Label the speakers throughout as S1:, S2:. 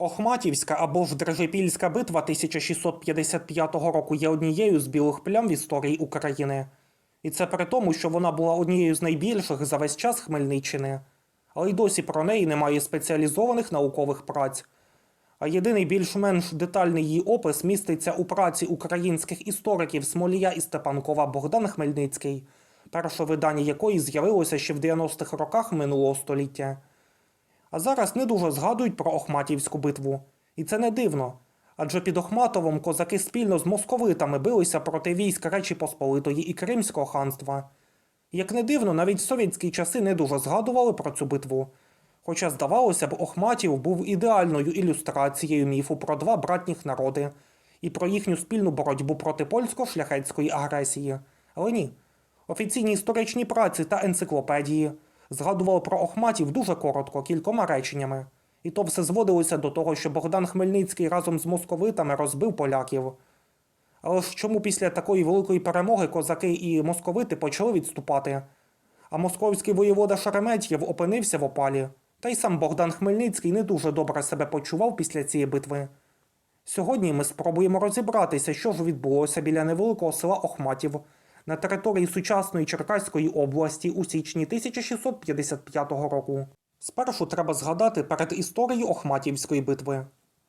S1: Охматівська або ж Держипільська битва 1655 року є однією з білих плям в історії України. І це при тому, що вона була однією з найбільших за весь час Хмельниччини. Але й досі про неї немає спеціалізованих наукових праць. А єдиний більш-менш детальний її опис міститься у праці українських істориків Смолія і Степанкова Богдан Хмельницький, перше видання якої з'явилося ще в 90-х роках минулого століття. А зараз не дуже згадують про Охматівську битву. І це не дивно. Адже під Охматовом козаки спільно з московитами билися проти військ Речі Посполитої і Кримського ханства. Як не дивно, навіть в совєтські часи не дуже згадували про цю битву. Хоча, здавалося б, Охматів був ідеальною ілюстрацією міфу про два братніх народи і про їхню спільну боротьбу проти польсько-шляхетської агресії. Але ні. Офіційні історичні праці та енциклопедії згадували про Охматів дуже коротко, кількома реченнями. І то все зводилося до того, що Богдан Хмельницький разом з московитами розбив поляків. Але ж чому після такої великої перемоги козаки і московити почали відступати? А московський воєвода Шереметьєв опинився в опалі, та й сам Богдан Хмельницький не дуже добре себе почував після цієї битви. Сьогодні ми спробуємо розібратися, що ж відбулося біля невеликого села Охматів на території сучасної Черкаської області у січні 1655 року. Спершу треба згадати перед історією Охматівської битви.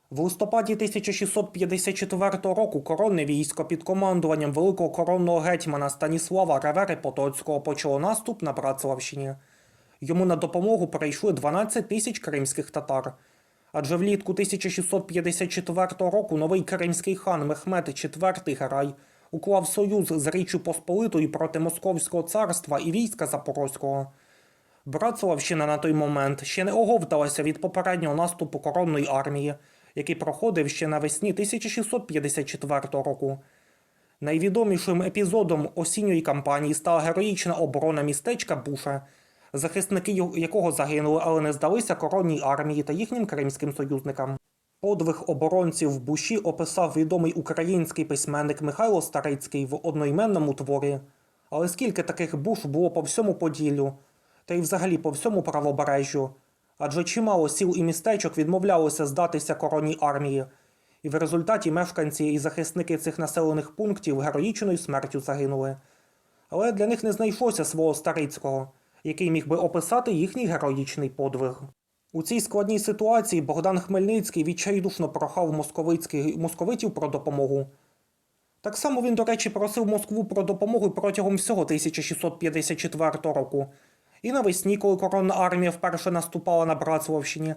S1: В листопаді 1654 року коронне військо під командуванням великого коронного гетьмана Станіслава Ревери Потоцького почало наступ на Братславщині. Йому на допомогу перейшли 12 тисяч кримських татар. Адже влітку 1654 року новий кримський хан Мехмед IV Герай уклав союз з Річчю Посполитою проти Московського царства і війська Запорозького. Братславщина на той момент ще не оговталася від попереднього наступу коронної армії, який проходив ще навесні 1654 року. Найвідомішим епізодом осінньої кампанії стала героїчна оборона містечка Буша, захисники якого загинули, але не здалися коронній армії та їхнім кримським союзникам. Подвиг оборонців в Буші описав відомий український письменник Михайло Старицький в одноіменному творі. Але скільки таких буш було по всьому Поділлю, та й взагалі по всьому правобережжю, адже чимало сіл і містечок відмовлялося здатися коронній армії, і в результаті мешканці і захисники цих населених пунктів героїчною смертю загинули. Але для них не знайшлося свого старицького, який міг би описати їхній героїчний подвиг. У цій складній ситуації Богдан Хмельницький відчайдушно прохав московитів про допомогу. Так само він, до речі, просив Москву про допомогу протягом всього 1654 року. І навесні, коли коронна армія вперше наступала на Братславщині,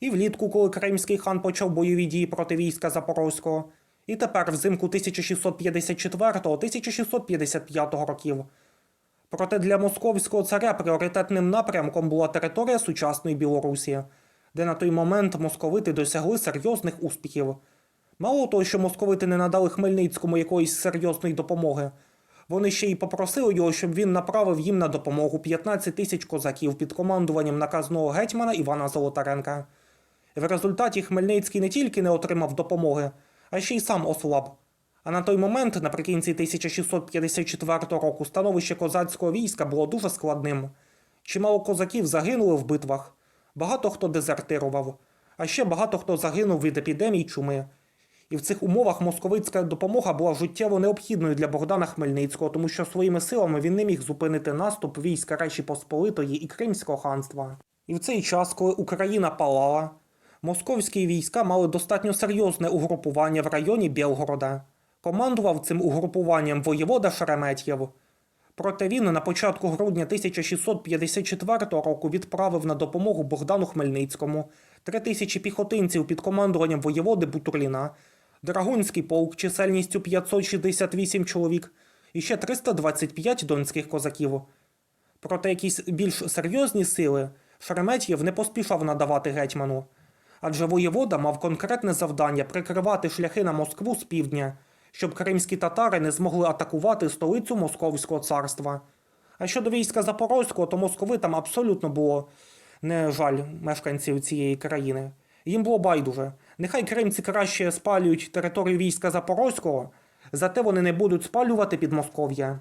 S1: і влітку, коли кримський хан почав бойові дії проти війська Запорозького, і тепер взимку 1654-1655 років. Проте для московського царя пріоритетним напрямком була територія сучасної Білорусі, де на той момент московити досягли серйозних успіхів. Мало того, що московити не надали Хмельницькому якоїсь серйозної допомоги, вони ще й попросили його, щоб він направив їм на допомогу 15 тисяч козаків під командуванням наказного гетьмана Івана Золотаренка. В результаті Хмельницький не тільки не отримав допомоги, а ще й сам ослаб. А на той момент, наприкінці 1654 року, становище козацького війська було дуже складним. Чимало козаків загинули в битвах, багато хто дезертирував, а ще багато хто загинув від епідемій чуми. І в цих умовах московицька допомога була життєво необхідною для Богдана Хмельницького, тому що своїми силами він не міг зупинити наступ війська Речі Посполитої і Кримського ханства. І в цей час, коли Україна палала, московські війська мали достатньо серйозне угрупування в районі Білгорода. Командував цим угрупуванням воєвода Шереметьєв. Проте він на початку грудня 1654 року відправив на допомогу Богдану Хмельницькому три тисячі піхотинців під командуванням воєводи Бутурліна, Драгунський полк чисельністю 568 чоловік і ще 325 донських козаків. Проте якісь більш серйозні сили Шереметьєв не поспішав надавати гетьману, адже воєвода мав конкретне завдання прикривати шляхи на Москву з півдня, щоб кримські татари не змогли атакувати столицю Московського царства. А щодо війська Запорозького, то московитам абсолютно було не жаль мешканців цієї країни. Їм було байдуже. Нехай кримці краще спалюють територію війська Запорозького, зате вони не будуть спалювати під Москов'я.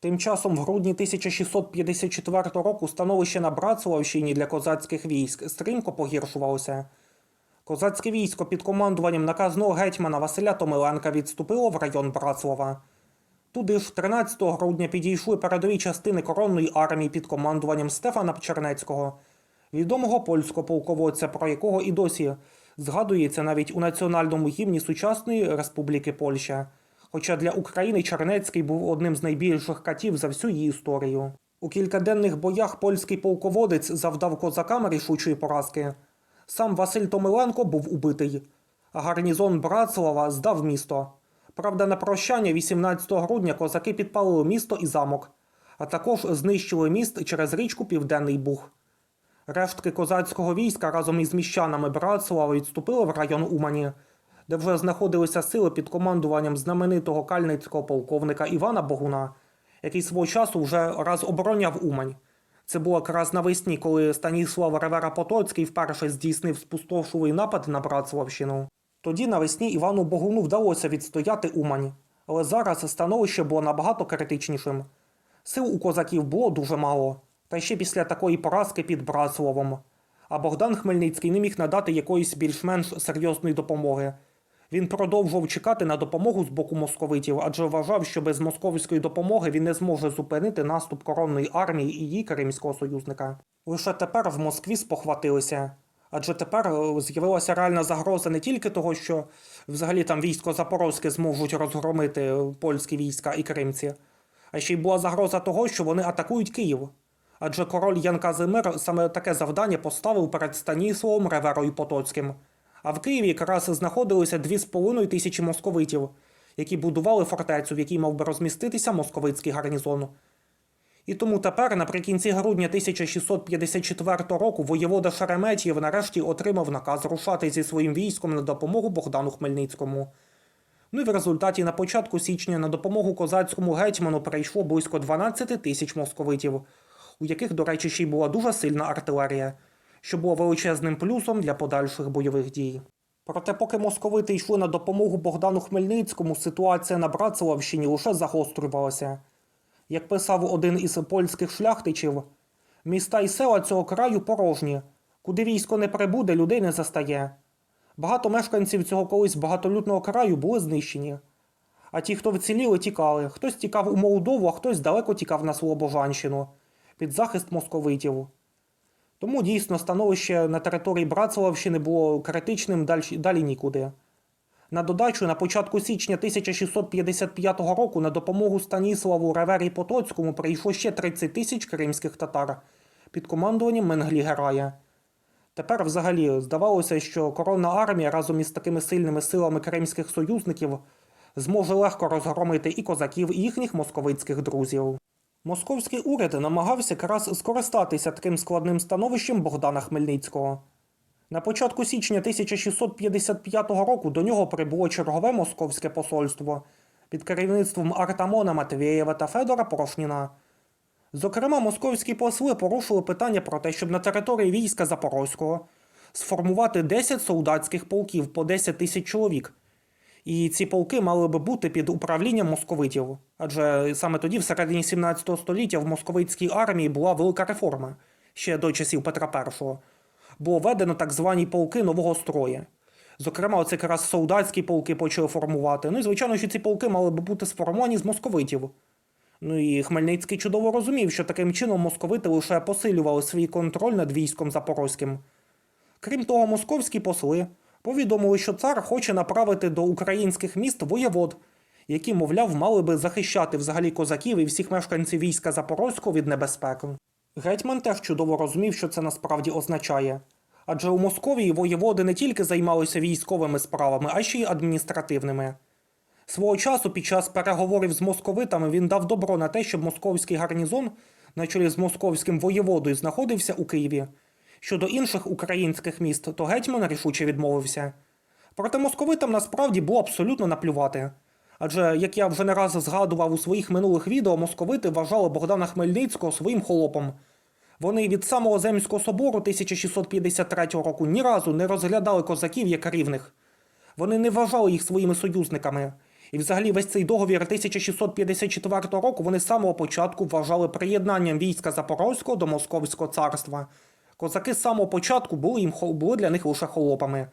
S1: Тим часом в грудні 1654 року становище на Братславщині для козацьких військ стрімко погіршувалося. Козацьке військо під командуванням наказного гетьмана Василя Томиленка відступило в район Братслава. Туди ж 13 грудня підійшли передові частини коронної армії під командуванням Стефана Чернецького, відомого польського полководця, про якого і досі згадується навіть у національному гімні сучасної Республіки Польща. Хоча для України Чернецький був одним з найбільших катів за всю її історію. У кількаденних боях польський полководець завдав козакам рішучої поразки. Сам Василь Томиленко був убитий, гарнізон Братслава здав місто. Правда, на прощання 18 грудня козаки підпалили місто і замок, а також знищили міст через річку Південний Буг. Рештки козацького війська разом із міщанами Братслава відступили в район Умані, де вже знаходилися сили під командуванням знаменитого кальницького полковника Івана Богуна, який свого часу вже раз обороняв Умань. Це було якраз навесні, коли Станіслав Ревера Потоцький вперше здійснив спустошливий напад на Братславщину. Тоді навесні Івану Богуну вдалося відстояти Умань, але зараз становище було набагато критичнішим. Сил у козаків було дуже мало, та ще після такої поразки під Братславом. А Богдан Хмельницький не міг надати якоїсь більш-менш серйозної допомоги. Він продовжував чекати на допомогу з боку московитів, адже вважав, що без московської допомоги він не зможе зупинити наступ коронної армії і її кримського союзника. Лише тепер в Москві спохватилися. Адже тепер е, з'явилася реальна загроза не тільки того, що взагалі там військо Запорозьке зможуть розгромити е, польські війська і кримці, а ще й була загроза того, що вони атакують Київ. Адже король Ян Казимир саме таке завдання поставив перед Станіславом Реверою Потоцьким. А в Києві якраз знаходилися 2,5 тисячі московитів, які будували фортецю, в якій мав би розміститися московицький гарнізон. І тому тепер, наприкінці грудня 1654 року, воєвода Шереметьєв нарешті отримав наказ рушати зі своїм військом на допомогу Богдану Хмельницькому. Ну і в результаті на початку січня на допомогу козацькому гетьману прийшло близько 12 тисяч московитів, у яких, до речі, ще й була дуже сильна артилерія, що було величезним плюсом для подальших бойових дій. Проте, поки московити йшли на допомогу Богдану Хмельницькому, ситуація на Братславщині лише загострювалася. Як писав один із польських шляхтичів, міста і села цього краю порожні, куди військо не прибуде, людей не застає. Багато мешканців цього колись багатолюдного краю були знищені. А ті, хто вціліли, тікали. Хтось тікав у Молдову, а хтось далеко тікав на Слобожанщину під захист московитів. Тому дійсно становище на території Братславщини було критичним далі, далі нікуди. На додачу, на початку січня 1655 року на допомогу Станіславу Ревері Потоцькому прийшло ще 30 тисяч кримських татар під командуванням Менглі Герая. Тепер взагалі здавалося, що коронна армія разом із такими сильними силами кримських союзників зможе легко розгромити і козаків, і їхніх московицьких друзів. Московський уряд намагався якраз скористатися таким складним становищем Богдана Хмельницького. На початку січня 1655 року до нього прибуло чергове московське посольство під керівництвом Артамона Матвєєва та Федора Порошніна. Зокрема, московські посли порушили питання про те, щоб на території війська Запорозького сформувати 10 солдатських полків по 10 тисяч чоловік. І ці полки мали би бути під управлінням московитів. Адже саме тоді, в середині 17 століття, в московицькій армії була велика реформа ще до часів Петра І. Було введено так звані полки нового строю. Зокрема, оце якраз солдатські полки почали формувати. Ну і звичайно, що ці полки мали би бути сформовані з московитів. Ну і Хмельницький чудово розумів, що таким чином московити лише посилювали свій контроль над військом Запорозьким. Крім того, московські посли повідомили, що цар хоче направити до українських міст воєвод, які, мовляв, мали би захищати взагалі козаків і всіх мешканців війська Запорозького від небезпеки. Гетьман теж чудово розумів, що це насправді означає. Адже у Московії воєводи не тільки займалися військовими справами, а ще й адміністративними. Свого часу під час переговорів з московитами він дав добро на те, щоб московський гарнізон, на чолі з московським воєводою, знаходився у Києві. Щодо інших українських міст, то гетьман рішуче відмовився. Проте московитам насправді було абсолютно наплювати. Адже, як я вже не раз згадував у своїх минулих відео, московити вважали Богдана Хмельницького своїм холопом. Вони від самого Земського собору 1653 року ні разу не розглядали козаків як рівних. Вони не вважали їх своїми союзниками. І взагалі весь цей договір 1654 року вони з самого початку вважали приєднанням війська Запорозького до Московського царства. Козаки з самого початку були, їм, були для них лише холопами.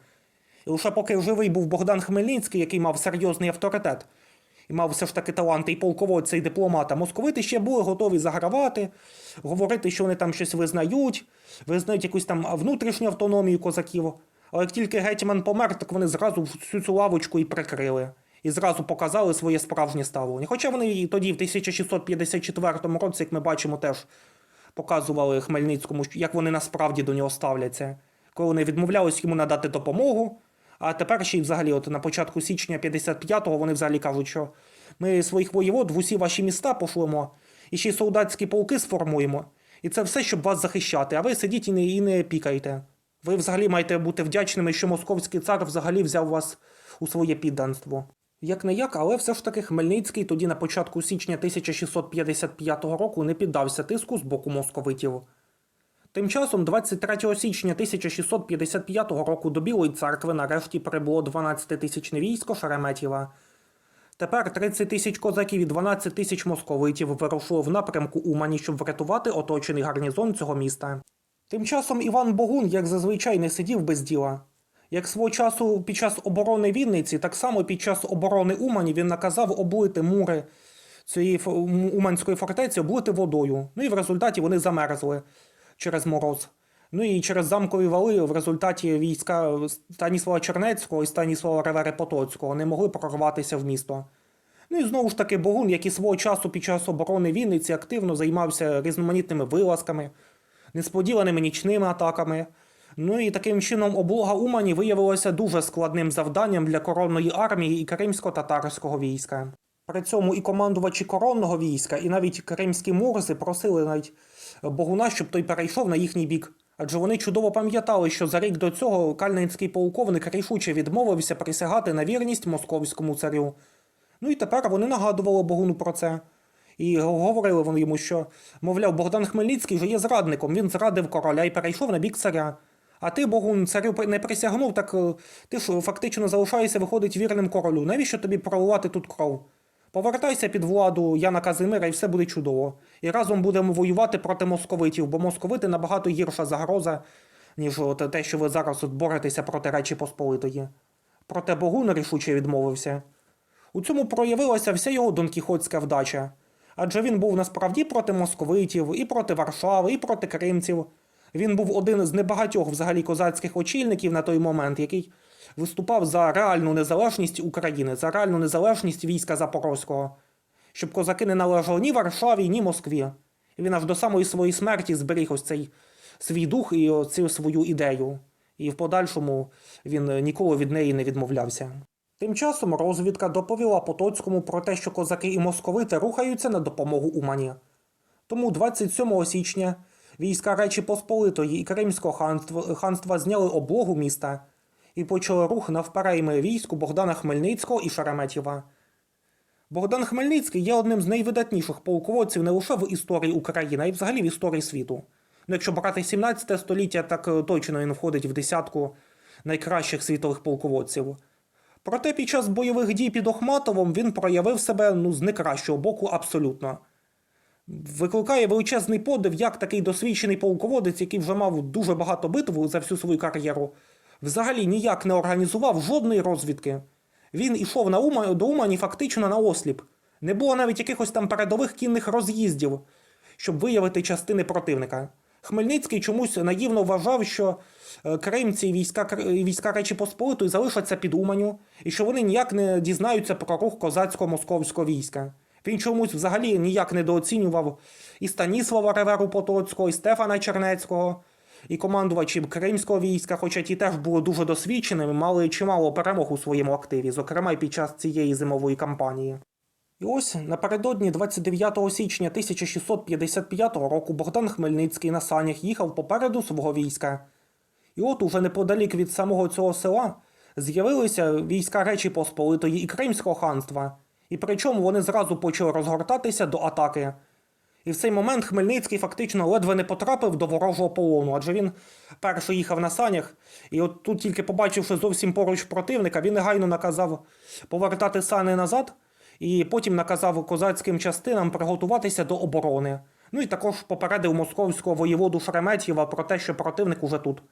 S1: І лише поки живий був Богдан Хмельницький, який мав серйозний авторитет, і мав все ж таки таланти і полководця, і дипломата, московити ще були готові загравати, говорити, що вони там щось визнають, визнають якусь там внутрішню автономію козаків. Але як тільки гетьман помер, так вони зразу всю цю лавочку і прикрили. І зразу показали своє справжнє ставлення. Хоча вони і тоді, в 1654 році, як ми бачимо, теж показували Хмельницькому, як вони насправді до нього ставляться, коли вони відмовлялись йому надати допомогу. А тепер ще й взагалі, от на початку січня 55-го вони взагалі кажуть, що ми своїх воєвод в усі ваші міста пошлемо, і ще й солдатські полки сформуємо. І це все, щоб вас захищати. А ви сидіть і не, і не пікайте. Ви взагалі маєте бути вдячними, що московський цар взагалі взяв вас у своє підданство. Як не як, але все ж таки Хмельницький тоді на початку січня 1655 року не піддався тиску з боку московитів. Тим часом, 23 січня 1655 року до Білої церкви нарешті прибуло 12-тисячне військо Шереметєва. Тепер 30 тисяч козаків і 12 тисяч московитів вирушили в напрямку Умані, щоб врятувати оточений гарнізон цього міста. Тим часом Іван Богун, як зазвичай, не сидів без діла. Як свого часу під час оборони Вінниці, так само під час оборони Умані він наказав облити мури цієї Уманської фортеці, облити водою. Ну і в результаті вони замерзли через мороз. Ну і через замкові вали в результаті війська Станіслава Чернецького і Станіслава Ревери Потоцького не могли прорватися в місто. Ну і знову ж таки Богун, як і свого часу під час оборони Вінниці активно займався різноманітними вилазками, несподіваними нічними атаками. Ну і таким чином облога Умані виявилася дуже складним завданням для коронної армії і кримсько-татарського війська. При цьому і командувачі коронного війська, і навіть кримські мурзи просили навіть Богуна, щоб той перейшов на їхній бік. Адже вони чудово пам'ятали, що за рік до цього кальнинський полковник рішуче відмовився присягати на вірність московському царю. Ну і тепер вони нагадували Богуну про це. І говорили вони йому, що, мовляв, Богдан Хмельницький вже є зрадником, він зрадив короля і перейшов на бік царя. А ти, Богун, царю не присягнув, так е, ти ж фактично залишаєшся, виходить вірним королю. Навіщо тобі проливати тут кров? Повертайся під владу Яна Казимира і все буде чудово. І разом будемо воювати проти московитів, бо московити набагато гірша загроза, ніж от те, що ви зараз от боретеся проти Речі Посполитої. Проте Богун рішуче відмовився. У цьому проявилася вся його донкіхотська вдача. Адже він був насправді проти московитів, і проти Варшави, і проти кримців. Він був один з небагатьох взагалі козацьких очільників на той момент, який виступав за реальну незалежність України, за реальну незалежність війська Запорозького, щоб козаки не належали ні Варшаві, ні Москві. І він аж до самої своєї смерті зберіг ось цей свій дух і цю свою ідею. І в подальшому він ніколи від неї не відмовлявся. Тим часом розвідка доповіла Потоцькому про те, що козаки і московити рухаються на допомогу Умані. Тому 27 січня війська Речі Посполитої і Кримського ханства, зняли облогу міста і почали рух навперейми війську Богдана Хмельницького і Шереметєва. Богдан Хмельницький є одним з найвидатніших полководців не лише в історії України, а й взагалі в історії світу. Ну, якщо брати 17 століття, так е, точно він входить в десятку найкращих світових полководців. Проте під час бойових дій під Охматовом він проявив себе ну, з найкращого боку абсолютно. Викликає величезний подив, як такий досвідчений полководець, який вже мав дуже багато битв за всю свою кар'єру, взагалі ніяк не організував жодної розвідки. Він ішов на Ума, до Умані фактично на осліп. Не було навіть якихось там передових кінних роз'їздів, щоб виявити частини противника. Хмельницький чомусь наївно вважав, що е, кримці і війська, війська Речі Посполитої залишаться під Уманю, і що вони ніяк не дізнаються про рух козацького московського війська. Він чомусь взагалі ніяк недооцінював і Станіслава Реверу Потоцького, і Стефана Чернецького, і командувачів кримського війська, хоча ті теж були дуже досвідченими, мали чимало перемог у своєму активі, зокрема й під час цієї зимової кампанії. І ось напередодні 29 січня 1655 року Богдан Хмельницький на санях їхав попереду свого війська. І от уже неподалік від самого цього села з'явилися війська Речі Посполитої і Кримського ханства, і причому вони зразу почали розгортатися до атаки. І в цей момент Хмельницький фактично ледве не потрапив до ворожого полону, адже він перший їхав на санях, і от тут, тільки побачивши зовсім поруч противника, він негайно наказав повертати сани назад, і потім наказав козацьким частинам приготуватися до оборони. Ну і також попередив московського воєводу Шереметєва про те, що противник уже тут.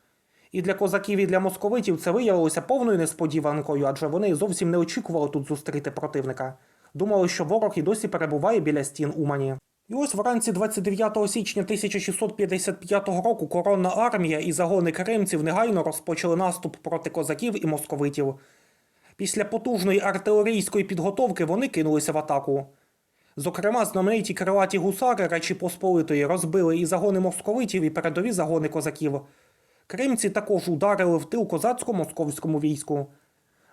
S1: І для козаків, і для московитів це виявилося повною несподіванкою, адже вони зовсім не очікували тут зустріти противника. Думали, що ворог і досі перебуває біля стін Умані. І ось вранці 29 січня 1655 року коронна армія і загони кримців негайно розпочали наступ проти козаків і московитів. Після потужної артилерійської підготовки вони кинулися в атаку. Зокрема, знамениті крилаті гусари Речі Посполитої розбили і загони московитів, і передові загони козаків. Кримці також ударили в тил козацько-московському війську.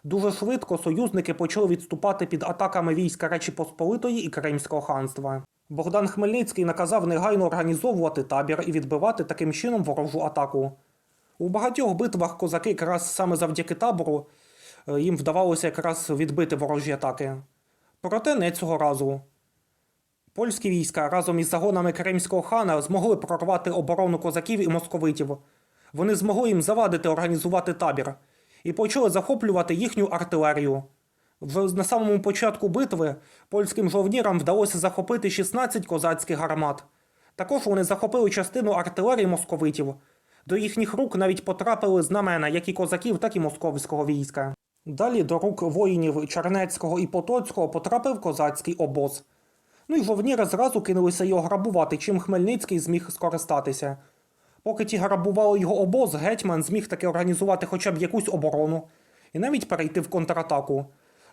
S1: Дуже швидко союзники почали відступати під атаками війська Речі Посполитої і Кримського ханства. Богдан Хмельницький наказав негайно організовувати табір і відбивати таким чином ворожу атаку. У багатьох битвах козаки якраз саме завдяки табору е, їм вдавалося якраз відбити ворожі атаки. Проте не цього разу. Польські війська разом із загонами кримського хана змогли прорвати оборону козаків і московитів. Вони змогли їм завадити організувати табір і почали захоплювати їхню артилерію. Вже на самому початку битви польським жовнірам вдалося захопити 16 козацьких гармат. Також вони захопили частину артилерії московитів. До їхніх рук навіть потрапили знамена як і козаків, так і московського війська. Далі до рук воїнів Чернецького і Потоцького потрапив козацький обоз. Ну і жовніри зразу кинулися його грабувати, чим Хмельницький зміг скористатися. Поки ті грабували його обоз, гетьман зміг таки організувати хоча б якусь оборону і навіть перейти в контратаку.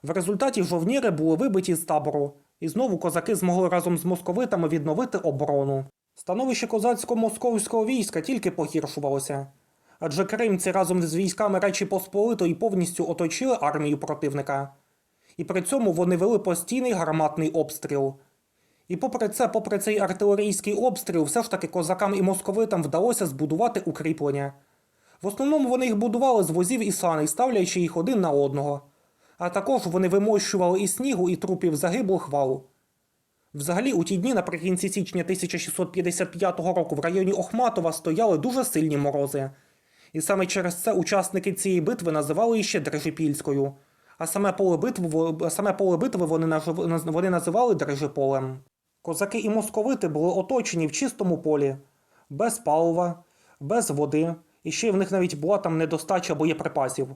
S1: В результаті жовніри були вибиті з табору, і знову козаки змогли разом з московитами відновити оборону. Становище козацько-московського війська тільки погіршувалося. Адже кримці разом з військами Речі Посполитої повністю оточили армію противника. І при цьому вони вели постійний гарматний обстріл. І попри це, попри цей артилерійський обстріл, все ж таки козакам і московитам вдалося збудувати укріплення. В основному вони їх будували з возів і саней, ставлячи їх один на одного. А також вони вимощували із снігу і трупів загиблих вал. Взагалі, у ті дні наприкінці січня 1655 року в районі Охматова стояли дуже сильні морози. І саме через це учасники цієї битви називали її ще Дрежипільською. А саме поле битви, саме поле битви вони, вони називали Дрежиполем. Козаки і московити були оточені в чистому полі, без палива, без води, і ще в них навіть була там недостача боєприпасів.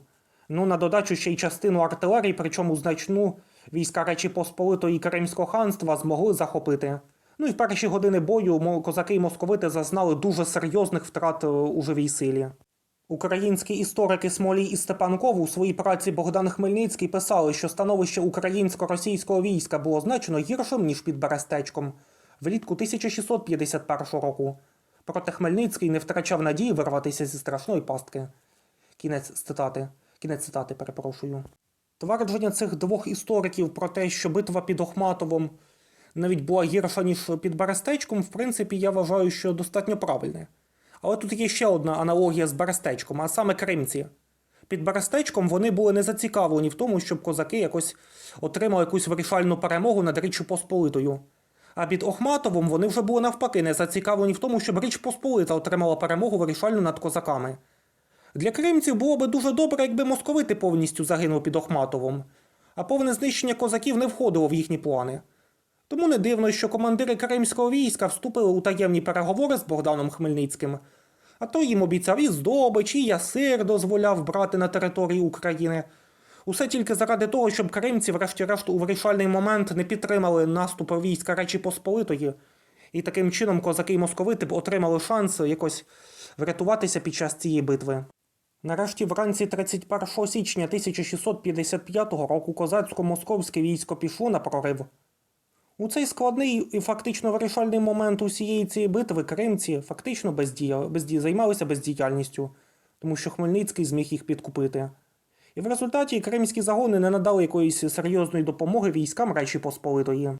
S1: Ну, на додачу ще й частину артилерії, причому значну війська Речі Посполитої Кримського ханства змогли захопити. Ну і в перші години бою козаки і московити зазнали дуже серйозних втрат е, у живій силі. Українські історики Смолій і Степанков у своїй праці Богдан Хмельницький писали, що становище українсько-російського війська було значно гіршим, ніж під Берестечком влітку 1651 року. Проте Хмельницький не втрачав надії вирватися зі страшної пастки. Кінець цитати. Кінець цитати, перепрошую. Твердження цих двох істориків про те, що битва під Охматовом навіть була гірша, ніж під Берестечком, в принципі, я вважаю, що достатньо правильне. Але тут є ще одна аналогія з Берестечком, а саме кримці. Під Берестечком вони були не зацікавлені в тому, щоб козаки якось отримали якусь вирішальну перемогу над Річчю Посполитою. А під Охматовом вони вже були навпаки не зацікавлені в тому, щоб Річ Посполита отримала перемогу вирішальну над козаками. Для кримців було би дуже добре, якби московити повністю загинули під Охматовом, а повне знищення козаків не входило в їхні плани. Тому не дивно, що командири кримського війська вступили у таємні переговори з Богданом Хмельницьким. А той їм обіцяв і здобич, і ясир дозволяв брати на території України. Усе тільки заради того, щоб кримці, врешті-решт, у вирішальний момент не підтримали наступ війська Речі Посполитої, і таким чином козаки й московити б отримали шанс якось врятуватися під час цієї битви. Нарешті вранці 31 січня 1655 року козацько-московське військо пішло на прорив. У цей складний і фактично вирішальний момент усієї цієї битви кримці фактично бездія, безді, займалися бездіяльністю, тому що Хмельницький зміг їх підкупити. І в результаті кримські загони не надали якоїсь серйозної допомоги військам Речі Посполитої.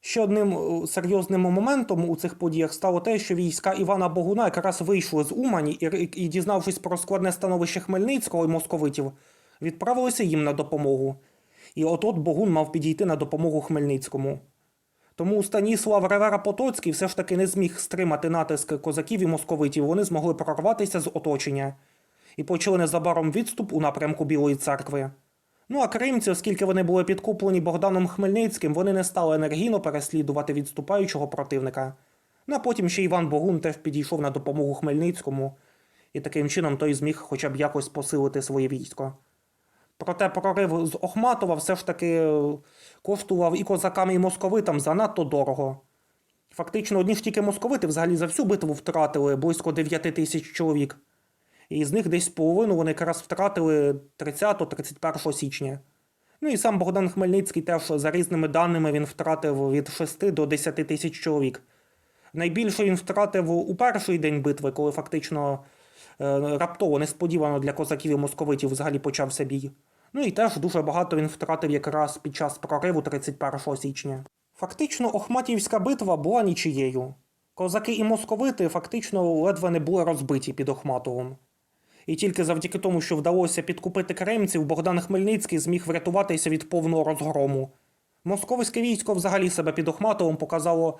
S1: Ще одним е, серйозним моментом у цих подіях стало те, що війська Івана Богуна якраз вийшли з Умані і, і дізнавшись про складне становище Хмельницького і московитів, відправилися їм на допомогу. І от-от Богун мав підійти на допомогу Хмельницькому. Тому Станіслав Ревера Потоцький все ж таки не зміг стримати натиск козаків і московитів. Вони змогли прорватися з оточення і почали незабаром відступ у напрямку Білої церкви. Ну а кримці, оскільки вони були підкуплені Богданом Хмельницьким, вони не стали енергійно переслідувати відступаючого противника. Ну а потім ще Іван Богун теж підійшов на допомогу Хмельницькому і таким чином той зміг хоча б якось посилити своє військо. Проте прорив з Охматова все ж таки коштував і козакам, і московитам занадто дорого. Фактично, одні ж тільки московити взагалі за всю битву втратили близько 9 тисяч чоловік. І з них десь половину вони якраз втратили 30-31 січня. Ну і сам Богдан Хмельницький теж за різними даними він втратив від 6 до 10 тисяч чоловік. Найбільше він втратив у перший день битви, коли фактично е, раптово несподівано для козаків і московитів взагалі почався бій. Ну і теж дуже багато він втратив якраз під час прориву 31 січня. Фактично, Охматівська битва була нічиєю. Козаки і московити фактично ледве не були розбиті під Охматовим. І тільки завдяки тому, що вдалося підкупити кремців, Богдан Хмельницький зміг врятуватися від повного розгрому. Московське військо взагалі себе під Охматовим показало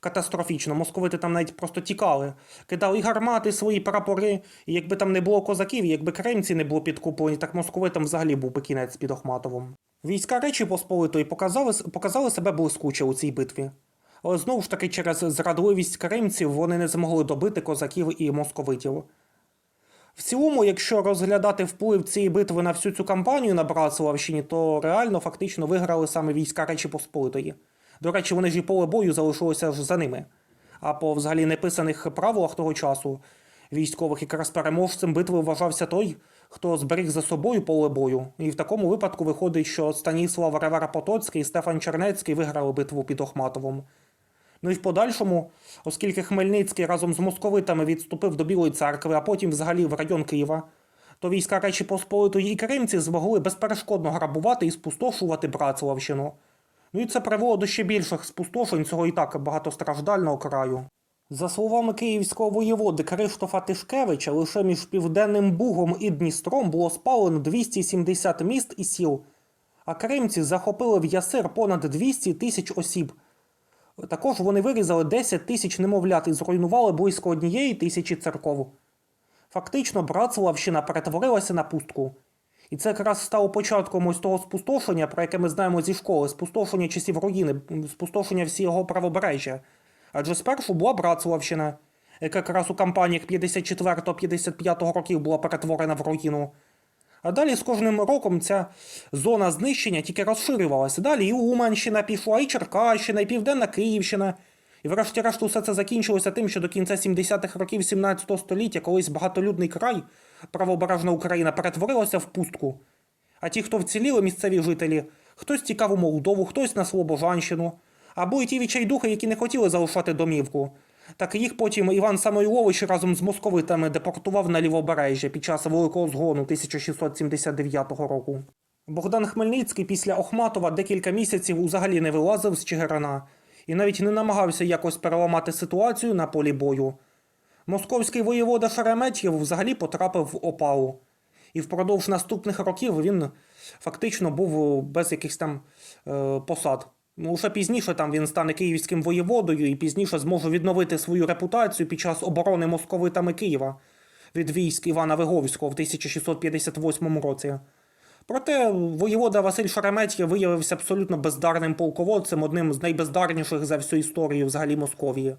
S1: катастрофічно. Московити там навіть просто тікали, кидали і гармати, свої прапори. І якби там не було козаків, якби кремці не було підкуплені, так московитам взагалі був би кінець під Охматовим. Війська Речі Посполитої показали, показали себе блискуче у цій битві. Але знову ж таки, через зрадливість кремців вони не змогли добити козаків і московитів. В цілому, якщо розглядати вплив цієї битви на всю цю кампанію на Братславщині, то реально фактично виграли саме війська Речі Посполитої. До речі, вони ж і поле бою залишилося ж за ними. А по взагалі неписаних правилах того часу військових якраз переможцем битви вважався той, хто зберіг за собою поле бою. І в такому випадку виходить, що Станіслав Ревера Потоцький і Стефан Чернецький виграли битву під Охматовом. Ну і в подальшому, оскільки Хмельницький разом з московитами відступив до Білої церкви, а потім взагалі в район Києва, то війська Речі Посполитої і кримці змогли безперешкодно грабувати і спустошувати Братславщину. Ну і це привело до ще більших спустошень цього і так багатостраждального краю. За словами київського воєводи Криштофа Тишкевича, лише між Південним Бугом і Дністром було спалено 270 міст і сіл, а кримці захопили в Ясир понад 200 тисяч осіб. Також вони вирізали 10 тисяч немовлят і зруйнували близько однієї тисячі церков. Фактично, Братславщина перетворилася на пустку. І це якраз стало початком ось того спустошення, про яке ми знаємо зі школи, спустошення часів руїни, спустошення всього правобережжя. Адже спершу була Братславщина, яка якраз у кампаніях 54-55 років була перетворена в руїну. А далі з кожним роком ця зона знищення тільки розширювалася. Далі і Уманщина пішла, і Черкащина, і Південна Київщина. І врешті-решт усе це закінчилося тим, що до кінця 70-х років 17 століття колись багатолюдний край, правобережна Україна, перетворилася в пустку. А ті, хто вціліли місцеві жителі, хтось тікав у Молдову, хтось на Слобожанщину, або й ті відчайдухи, які не хотіли залишати домівку. Так їх потім Іван Самойлович разом з московитами депортував на лівобережжя під час Великого згону 1679 року. Богдан Хмельницький після Охматова декілька місяців взагалі не вилазив з Чигирина і навіть не намагався якось переламати ситуацію на полі бою. Московський воєвода Шереметьєв взагалі потрапив в опалу. І впродовж наступних років він фактично був без якихось там е, посад. Ну, Уже пізніше там він стане київським воєводою і пізніше зможе відновити свою репутацію під час оборони московитами Києва від військ Івана Виговського в 1658 році. Проте воєвода Василь Шереметьєв виявився абсолютно бездарним полководцем, одним з найбездарніших за всю історію взагалі Московії.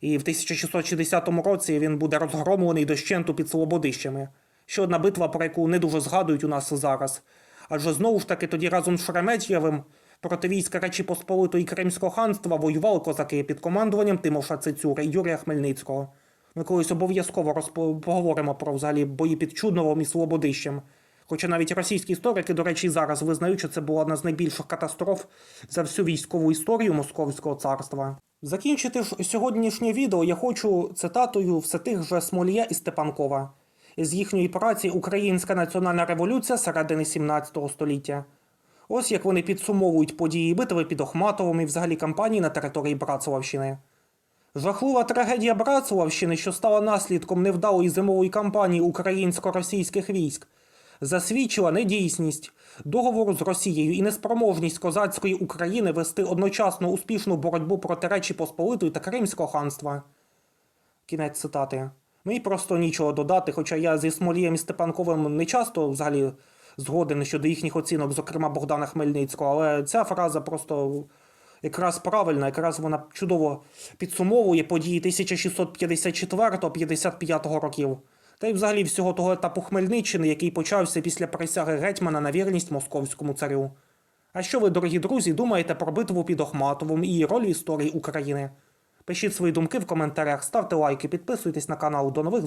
S1: І в 1660 році він буде розгромлений дощенту під Слободищами. Ще одна битва, про яку не дуже згадують у нас зараз. Адже знову ж таки тоді разом з Шереметьєвим проти війська Речі Посполитої Кримського ханства воювали козаки під командуванням Тимоша Цицюри і Юрія Хмельницького. Ми колись обов'язково розпо- поговоримо про взагалі бої під Чудновом і Слободищем. Хоча навіть російські історики, до речі, зараз визнають, що це була одна з найбільших катастроф за всю військову історію Московського царства. Закінчити ж сьогоднішнє відео я хочу цитатою все тих же Смолія і Степанкова з їхньої праці Українська національна революція середини 17 століття. Ось як вони підсумовують події битви під Охматовим і взагалі кампанії на території Братславщини. Жахлива трагедія Братславщини, що стала наслідком невдалої зимової кампанії українсько-російських військ, засвідчила недійсність договору з Росією і неспроможність козацької України вести одночасно успішну боротьбу проти Речі Посполитої та Кримського ханства. Кінець цитати. Мені просто нічого додати, хоча я зі Смолієм Степанковим не часто взагалі згоден щодо їхніх оцінок, зокрема Богдана Хмельницького, але ця фраза просто якраз правильна, якраз вона чудово підсумовує події 1654-55 років. та й взагалі всього того етапу Хмельниччини, який почався після присяги гетьмана на вірність московському царю. А що ви, дорогі друзі, думаєте про битву під Охматовим і роль в історії України? Пишіть свої думки в коментарях, ставте лайки, підписуйтесь на канал. До нових зустрічей.